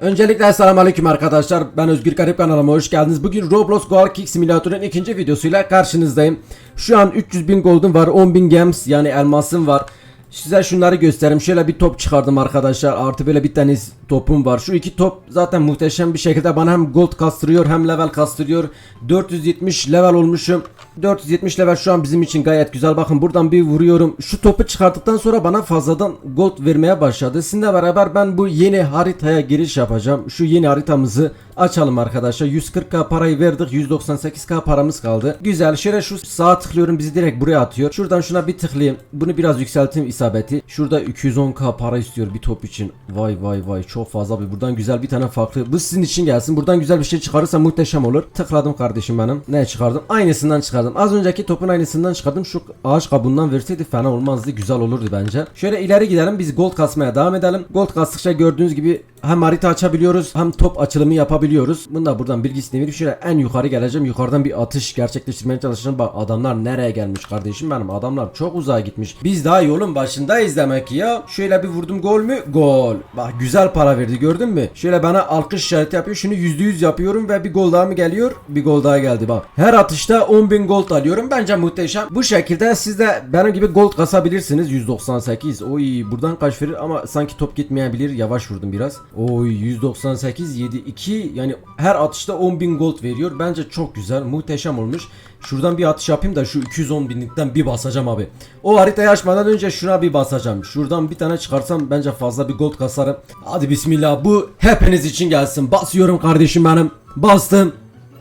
Öncelikle selamünaleyküm arkadaşlar. Ben Özgür Garip kanalıma hoş geldiniz. Bugün Roblox Goal Kick Simulator'un ikinci videosuyla karşınızdayım. Şu an 300 bin gold'um var, 10 bin gems yani elmasım var. Size şunları göstereyim. Şöyle bir top çıkardım arkadaşlar. Artı böyle bir tane topum var. Şu iki top zaten muhteşem bir şekilde bana hem gold kastırıyor hem level kastırıyor. 470 level olmuşum. 470 level şu an bizim için gayet güzel. Bakın buradan bir vuruyorum. Şu topu çıkarttıktan sonra bana fazladan gold vermeye başladı. Sizinle beraber ben bu yeni haritaya giriş yapacağım. Şu yeni haritamızı açalım arkadaşlar. 140k parayı verdik. 198k paramız kaldı. Güzel. Şöyle şu sağa tıklıyorum bizi direkt buraya atıyor. Şuradan şuna bir tıklayayım. Bunu biraz yükselteyim isabeti. Şurada 210k para istiyor bir top için. Vay vay vay çok fazla bir. Buradan güzel bir tane farklı. Bu sizin için gelsin. Buradan güzel bir şey çıkarırsa muhteşem olur. Tıkladım kardeşim benim. Ne çıkardım? Aynısından çıkardım. Az önceki topun aynısından çıkardım. Şu ağaç kabuğundan verseydi fena olmazdı. Güzel olurdu bence. Şöyle ileri gidelim. Biz gold kasmaya devam edelim. Gold kastıkça gördüğünüz gibi hem harita açabiliyoruz hem top açılımı yapabiliyoruz. Bunu da buradan bilgisini verip şöyle en yukarı geleceğim. Yukarıdan bir atış gerçekleştirmeye çalışacağım. Bak adamlar nereye gelmiş kardeşim benim. Adamlar çok uzağa gitmiş. Biz daha yolun başındayız demek ki ya. Şöyle bir vurdum gol mü? Gol. Bak güzel para verdi gördün mü? Şöyle bana alkış işareti yapıyor. Şunu %100 yapıyorum ve bir gol daha mı geliyor? Bir gol daha geldi bak. Her atışta 10.000 gold alıyorum. Bence muhteşem. Bu şekilde siz de benim gibi gold kasabilirsiniz. 198. Oy buradan kaç verir ama sanki top gitmeyebilir. Yavaş vurdum biraz. Oy 198 7 2 yani her atışta 10.000 gold veriyor. Bence çok güzel. Muhteşem olmuş. Şuradan bir atış yapayım da şu 210 binlikten bir basacağım abi. O haritayı açmadan önce şuna bir basacağım. Şuradan bir tane çıkarsam bence fazla bir gold kasarım. Hadi bismillah bu hepiniz için gelsin. Basıyorum kardeşim benim. Bastım.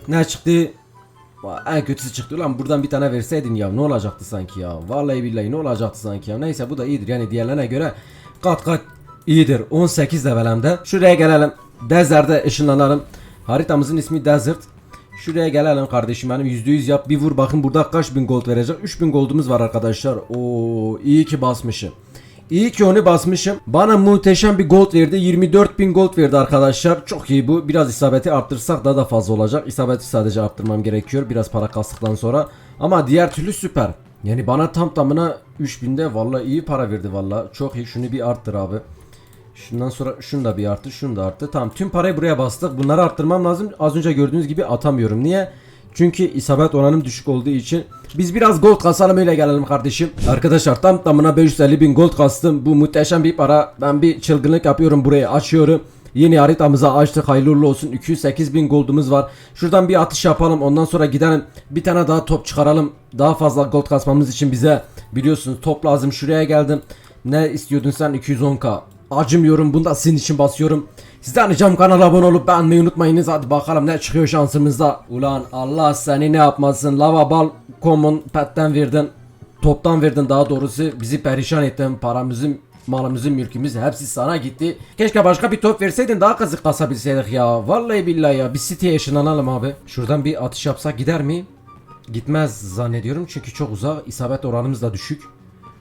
Ne çıktı? En kötüsü çıktı lan buradan bir tane verseydin ya ne olacaktı sanki ya Vallahi billahi ne olacaktı sanki ya Neyse bu da iyidir yani diğerlerine göre kat kat iyidir 18 levelemde Şuraya gelelim Desert'e ışınlanalım Haritamızın ismi Desert Şuraya gelelim kardeşim benim %100 yap bir vur bakın burada kaç bin gold verecek 3000 goldumuz var arkadaşlar Oo iyi ki basmışım İyi ki onu basmışım. Bana muhteşem bir gold verdi. 24.000 gold verdi arkadaşlar. Çok iyi bu. Biraz isabeti arttırsak daha da fazla olacak. İsabeti sadece arttırmam gerekiyor. Biraz para kastıktan sonra. Ama diğer türlü süper. Yani bana tam tamına 3000'de valla iyi para verdi valla. Çok iyi. Şunu bir arttır abi. Şundan sonra şunu da bir arttır. Şunu da arttır. Tamam tüm parayı buraya bastık. Bunları arttırmam lazım. Az önce gördüğünüz gibi atamıyorum. Niye? Çünkü isabet oranım düşük olduğu için biz biraz gold kasalım öyle gelelim kardeşim. Arkadaşlar tam tamına 550 bin gold kastım. Bu muhteşem bir para. Ben bir çılgınlık yapıyorum burayı açıyorum. Yeni haritamıza açtık hayırlı olsun 208 bin goldumuz var Şuradan bir atış yapalım ondan sonra gidelim Bir tane daha top çıkaralım Daha fazla gold kasmamız için bize Biliyorsunuz top lazım şuraya geldim Ne istiyordun sen 210k Acımıyorum bunu da sizin için basıyorum Sizden ricam kanala abone olup beğenmeyi unutmayınız Hadi bakalım ne çıkıyor şansımızda Ulan Allah seni ne yapmasın Lava bal common petten verdin Toptan verdin daha doğrusu bizi perişan ettin paramızın malımızın mülkümüz hepsi sana gitti. Keşke başka bir top verseydin daha kazık kasabilseydik ya. Vallahi billahi ya. Bir City'ye ışınlanalım abi. Şuradan bir atış yapsak gider mi? Gitmez zannediyorum çünkü çok uzak. İsabet oranımız da düşük.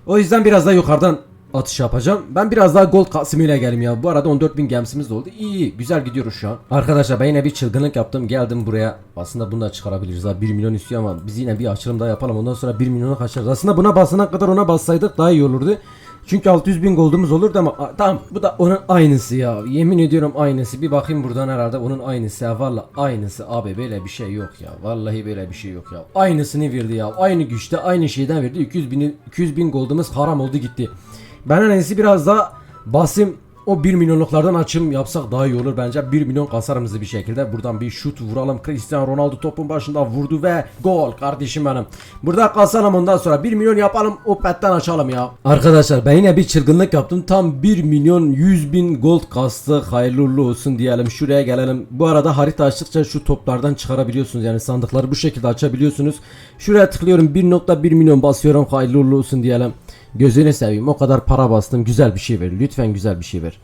O yüzden biraz daha yukarıdan atış yapacağım. Ben biraz daha gold kasımıyla gelim ya. Bu arada 14.000 gemsimiz de oldu. İyi iyi. Güzel gidiyoruz şu an. Arkadaşlar ben yine bir çılgınlık yaptım. Geldim buraya. Aslında bunu da çıkarabiliriz ha. 1 milyon istiyor ama biz yine bir açılım daha yapalım. Ondan sonra 1 milyonu kaçırırız. Aslında buna basana kadar ona bassaydık daha iyi olurdu. Çünkü 600 bin goldumuz olurdu ama a, tamam bu da onun aynısı ya. Yemin ediyorum aynısı. Bir bakayım buradan herhalde onun aynısı ya. Valla aynısı abi böyle bir şey yok ya. Vallahi böyle bir şey yok ya. Aynısını verdi ya. Aynı güçte aynı şeyden verdi. 200 bin, 200 bin goldumuz haram oldu gitti. Ben en iyisi biraz daha basayım o 1 milyonluklardan açım yapsak daha iyi olur bence. 1 milyon kasarımızı bir şekilde. Buradan bir şut vuralım. Cristiano Ronaldo topun başında vurdu ve gol kardeşim benim. Burada kasalım ondan sonra 1 milyon yapalım o petten açalım ya. Arkadaşlar ben yine bir çılgınlık yaptım. Tam 1 milyon 100 bin gold kastık. Hayırlı uğurlu olsun diyelim. Şuraya gelelim. Bu arada harita açtıkça şu toplardan çıkarabiliyorsunuz. Yani sandıkları bu şekilde açabiliyorsunuz. Şuraya tıklıyorum 1.1 milyon basıyorum. Hayırlı uğurlu olsun diyelim. Gözünü seveyim o kadar para bastım güzel bir şey ver lütfen güzel bir şey ver.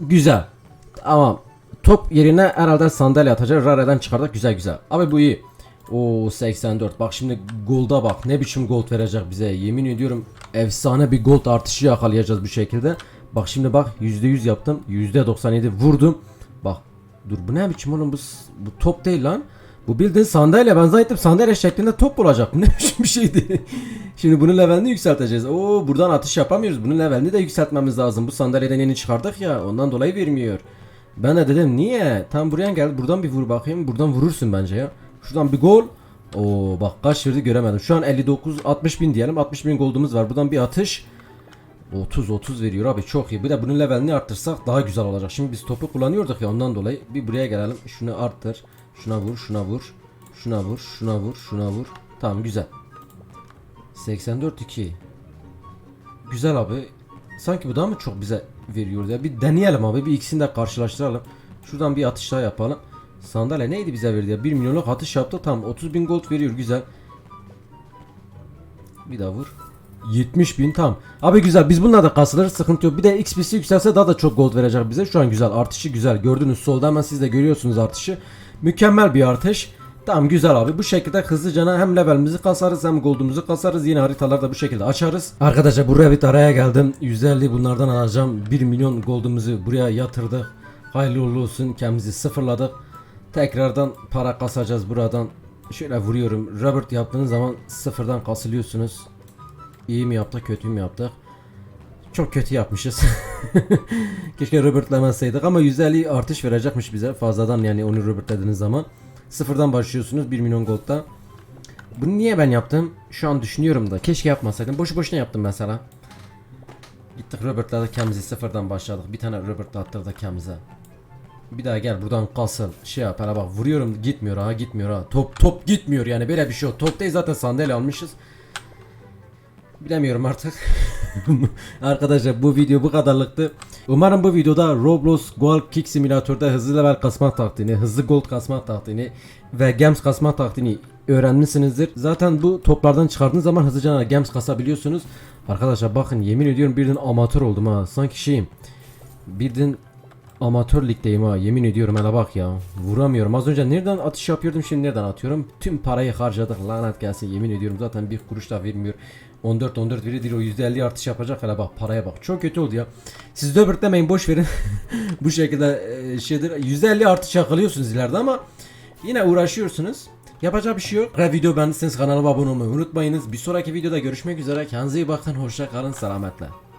Güzel. Tamam. Top yerine herhalde sandalye atacak. Rare'den çıkardık. Güzel güzel. Abi bu iyi. Oo 84. Bak şimdi golda bak. Ne biçim gold verecek bize. Yemin ediyorum efsane bir gold artışı yakalayacağız bu şekilde. Bak şimdi bak %100 yaptım. %97 vurdum. Bak. Dur bu ne biçim oğlum bu, bu top değil lan. Bu bildiğin sandalye. Ben zannettim sandalye şeklinde top olacak. Bu ne bir şeydi. Şimdi bunun levelini yükselteceğiz. Oo buradan atış yapamıyoruz. Bunun levelini de yükseltmemiz lazım. Bu sandalyeden yeni çıkardık ya. Ondan dolayı vermiyor. Ben de dedim niye? Tam buraya gel buradan bir vur bakayım. Buradan vurursun bence ya. Şuradan bir gol. Oo bak kaç verdi göremedim. Şu an 59 60 bin diyelim. 60 bin goldumuz var. Buradan bir atış. 30 30 veriyor abi çok iyi. Bir de bunun levelini arttırsak daha güzel olacak. Şimdi biz topu kullanıyorduk ya ondan dolayı. Bir buraya gelelim. Şunu arttır. Şuna vur, şuna vur. Şuna vur, şuna vur, şuna vur. Tamam güzel. 84 2. Güzel abi. Sanki bu daha mı çok bize veriyor ya? Bir deneyelim abi. Bir ikisini de karşılaştıralım. Şuradan bir atış daha yapalım. Sandalye neydi bize verdi ya? 1 milyonluk atış yaptı. Tamam 30 bin gold veriyor. Güzel. Bir daha vur. 70 bin tam. Abi güzel biz bununla da kasılırız sıkıntı yok. Bir de XP'si yükselse daha da çok gold verecek bize. Şu an güzel artışı güzel. Gördünüz solda hemen siz de görüyorsunuz artışı. Mükemmel bir artış. Tamam güzel abi bu şekilde hızlıca hem levelimizi kasarız hem goldumuzu kasarız yine haritalarda bu şekilde açarız. Arkadaşlar buraya bir araya geldim 150 bunlardan alacağım 1 milyon goldumuzu buraya yatırdık. Hayırlı uğurlu olsun kendimizi sıfırladık. Tekrardan para kasacağız buradan. Şöyle vuruyorum. Robert yaptığınız zaman sıfırdan kasılıyorsunuz. İyi mi yaptık kötü mü yaptık? Çok kötü yapmışız. Keşke Robert'lemeseydik ama 150 artış verecekmiş bize fazladan yani onu Robert'lediğiniz zaman. Sıfırdan başlıyorsunuz 1 milyon gold'da. Bunu niye ben yaptım? Şu an düşünüyorum da keşke yapmasaydım. Boşu boşuna yaptım mesela. Gittik Robert'ladık kendimizi sıfırdan başladık. Bir tane Robert'la attırdık kendimize. Bir daha gel buradan kasıl şey yap hele bak vuruyorum gitmiyor ha gitmiyor ha top top gitmiyor yani böyle bir şey yok top değil zaten sandalye almışız Bilemiyorum artık. Arkadaşlar bu video bu kadarlıktı. Umarım bu videoda Roblox Gold Kick Simülatör'de hızlı level kasma taktiğini, hızlı gold kasma taktiğini ve gems kasma taktiğini öğrenmişsinizdir. Zaten bu toplardan çıkardığınız zaman hızlıca gems kasabiliyorsunuz. Arkadaşlar bakın yemin ediyorum birden amatör oldum ha. Sanki şeyim. Birden amatör ligdeyim ha. Yemin ediyorum hele bak ya. Vuramıyorum. Az önce nereden atış yapıyordum şimdi nereden atıyorum? Tüm parayı harcadık. Lanet gelsin yemin ediyorum. Zaten bir kuruş da vermiyor. 14 14 veriyor o %50 artış yapacak hele bak paraya bak. Çok kötü oldu ya. Siz de demeyin boş verin. Bu şekilde e, şeydir. %50 artış yakalıyorsunuz ileride ama yine uğraşıyorsunuz. Yapacak bir şey yok. Ve video beğendiyseniz kanalıma abone olmayı unutmayınız. Bir sonraki videoda görüşmek üzere. Kendinize iyi bakın. Hoşça kalın. Selametle